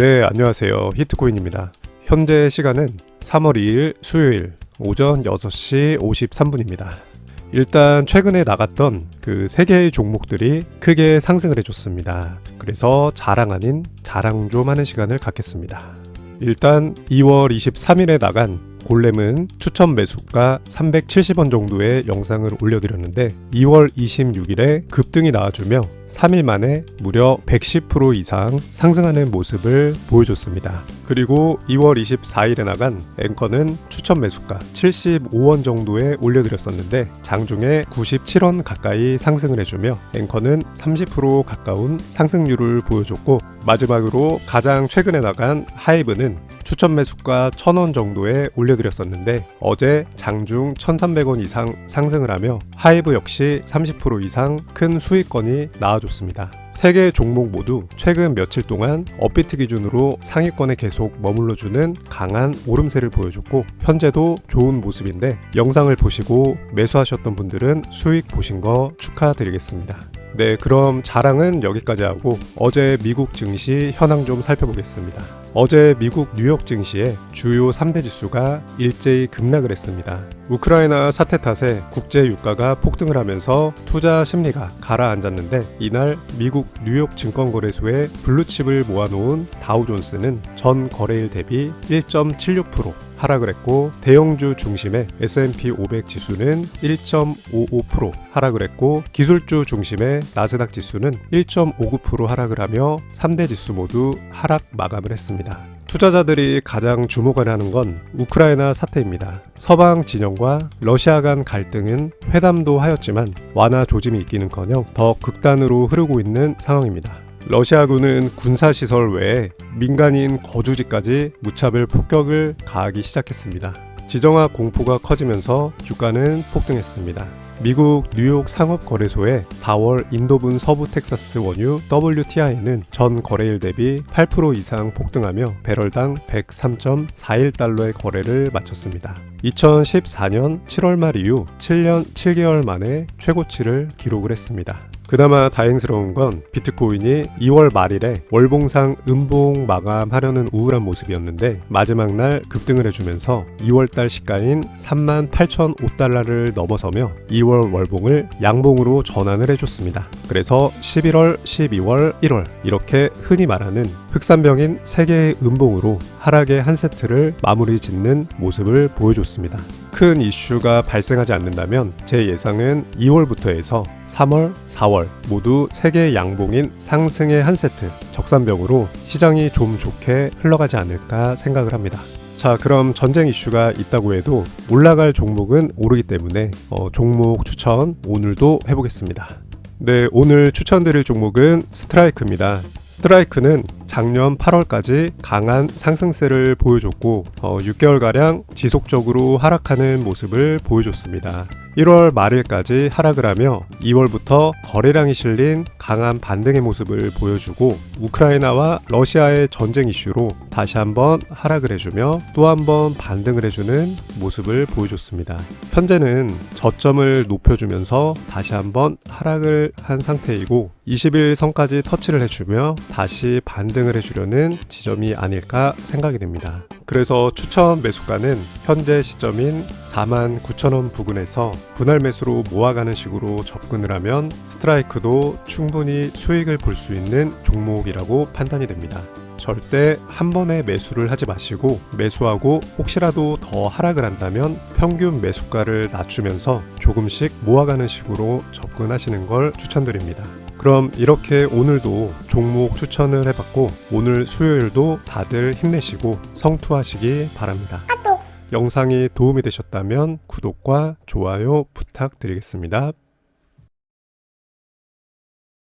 네, 안녕하세요. 히트코인입니다. 현재 시간은 3월 2일 수요일 오전 6시 53분입니다. 일단 최근에 나갔던 그 세 개의 종목들이 크게 상승을 해줬습니다. 그래서 자랑 아닌 자랑 좀 하는 시간을 갖겠습니다. 일단 2월 23일에 나간 골렘은 추천 매수가 370원 정도의 영상을 올려드렸는데 2월 26일에 급등이 나와주며 3일 만에 무려 110% 이상 상승하는 모습을 보여줬습니다. 그리고 2월 24일에 나간 앵커는 추천 매수가 75원 정도에 올려드렸었는데 장중에 97원 가까이 상승을 해주며 앵커는 30% 가까운 상승률을 보여줬고 마지막으로 가장 최근에 나간 하이브는 추천 매수가 1000원 정도에 올려드렸었는데 어제 장중 1300원 이상 상승을 하며 하이브 역시 30% 이상 큰 수익권이 나와줬습니다. 세개 종목 모두 최근 며칠 동안 업비트 기준으로 상위권에 계속 머물러주는 강한 오름세를 보여줬고 현재도 좋은 모습인데 영상을 보시고 매수하셨던 분들은 수익 보신 거 축하드리겠습니다. 네, 그럼 자랑은 여기까지 하고 어제 미국 증시 현황 좀 살펴보겠습니다. 어제 미국 뉴욕 증시의 주요 3대 지수가 일제히 급락을 했습니다. 우크라이나 사태 탓에 국제 유가가 폭등을 하면서 투자 심리가 가라앉았는데 이날 미국 뉴욕 증권거래소에 블루칩을 모아놓은 다우존스는 전 거래일 대비 1.76% 하락을 했고 대형주 중심의 S&P 500 지수는 1.55% 하락을 했고 기술주 중심의 나스닥 지수는 1.59% 하락을 하며 3대 지수 모두 하락 마감을 했습니다. 투자자들이 가장 주목을 하는 건 우크라이나 사태입니다. 서방 진영과 러시아 간 갈등은 회담도 하였지만 완화 조짐이 있기는커녕 더 극단으로 흐르고 있는 상황입니다. 러시아군은 군사시설 외에 민간인 거주지까지 무차별 폭격을 가하기 시작했습니다. 지정학 공포가 커지면서 주가는 폭등했습니다. 미국 뉴욕 상업거래소의 4월 인도분 서부 텍사스 원유 WTI는 전 거래일 대비 8% 이상 폭등하며 배럴당 103.41달러의 거래를 마쳤습니다. 2014년 7월 말 이후 7년 7개월 만에 최고치를 기록을 했습니다. 그나마 다행스러운 건 비트코인이 2월 말일에 월봉상 음봉 마감하려는 우울한 모습이었는데 마지막 날 급등을 해주면서 2월달 시가인 38,005달러를 넘어서며 2월 월봉을 양봉으로 전환을 해줬습니다. 그래서 11월, 12월, 1월 이렇게 흔히 말하는 흑산병인 3개의 음봉으로 하락의 한 세트를 마무리 짓는 모습을 보여줬습니다. 큰 이슈가 발생하지 않는다면 제 예상은 2월부터 해서 3월, 4월 모두 세계 양봉인 상승의 한 세트 적산병으로 시장이 좀 좋게 흘러가지 않을까 생각을 합니다. 자, 그럼 전쟁 이슈가 있다고 해도 올라갈 종목은 오르기 때문에 어, 종목 추천 오늘도 해보겠습니다. 네, 오늘 추천드릴 종목은 스트라이크입니다. 스트라이크는 작년 8월까지 강한 상승세를 보여줬고 어, 6개월가량 지속적으로 하락하는 모습을 보여줬습니다. 1월 말일까지 하락을 하며 2월부터 거래량이 실린 강한 반등의 모습을 보여주고 우크라이나와 러시아의 전쟁 이슈로 다시 한번 하락을 해주며 또 한 번 반등을 해주는 모습을 보여줬습니다. 현재는 저점을 높여주면서 다시 한번 하락을 한 상태이고 20일 선까지 터치를 해주며 다시 반등을 해주려는 지점이 아닐까 생각이 됩니다. 그래서 추천 매수가는 현재 시점인 49,000원 부근에서 분할 매수로 모아가는 식으로 접근을 하면 스트라이크도 충분히 수익을 볼 수 있는 종목이라고 판단이 됩니다. 절대 한 번에 매수를 하지 마시고 매수하고 혹시라도 더 하락을 한다면 평균 매수가를 낮추면서 조금씩 모아가는 식으로 접근하시는 걸 추천드립니다. 그럼 이렇게 오늘도 종목 추천을 해봤고 오늘 수요일도 다들 힘내시고 성투하시기 바랍니다. 영상이 도움이 되셨다면 구독과 좋아요 부탁드리겠습니다.